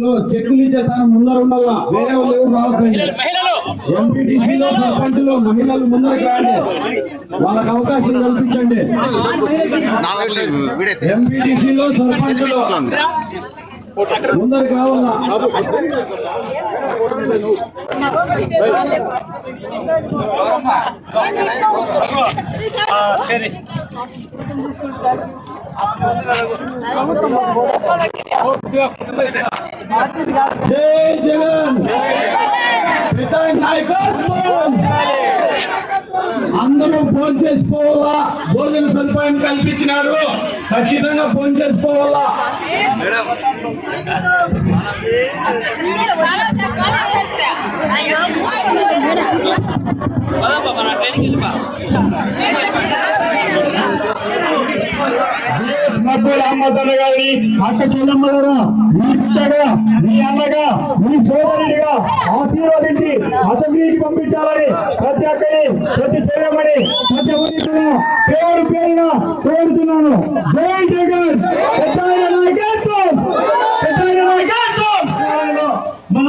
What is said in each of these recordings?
ఎన్నికల్లో చెక్కులు ఇచ్చే తన ముందర ఉండాలా? వేరే వాళ్ళు ఎవరు రావద్దండి. ఎంపీటీసీలో సర్పంచులు మహిళలు ముందరకు రండి. వాళ్ళకి అవకాశం కల్పించండి. ఎంపీటీసీలో సర్పంచులు ముందరకు రావాలా? జై జగన్ నాయకత్వం అందరూ ఫోన్ చేసుకోవాలా భోజన సదుపాయం కల్పించినారు ఖచ్చితంగా ఫోన్ చేసుకోవాలా మక్కువ రామ్మతన్న గారిని అక్క చెల్లమ్మ గారు మీ బిడ్డగా మీ అన్నగా మీ సోదరుడిగా ఆశీర్వదించి అసెంబ్లీకి పంపించాలని ప్రతి ఒక్కరి ప్రతి చెల్లెమ్మని ప్రతి ఒక్కరిని పేరు పేరున కోరుతున్నాను. జై జగన్ పెద్దాయన నాయకత్వం పెద్దాయన నాయకత్వం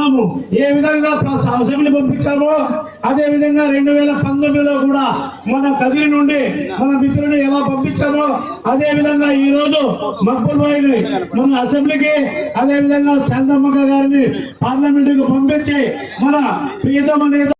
ఉన్నాము. ఏ విధంగా అసెంబ్లీ పంపించామో అదే విధంగా రెండు వేల పంతొమ్మిదిలో కూడా మన కదిరి నుండి మన మిత్రుని ఎలా పంపించామో అదే విధంగా ఈ రోజు మక్బుల్ బాయ్ని మన అసెంబ్లీకి అదే విధంగా చంద్రమ్మ గారిని పార్లమెంటుకు పంపించి మన ప్రియతమ నేత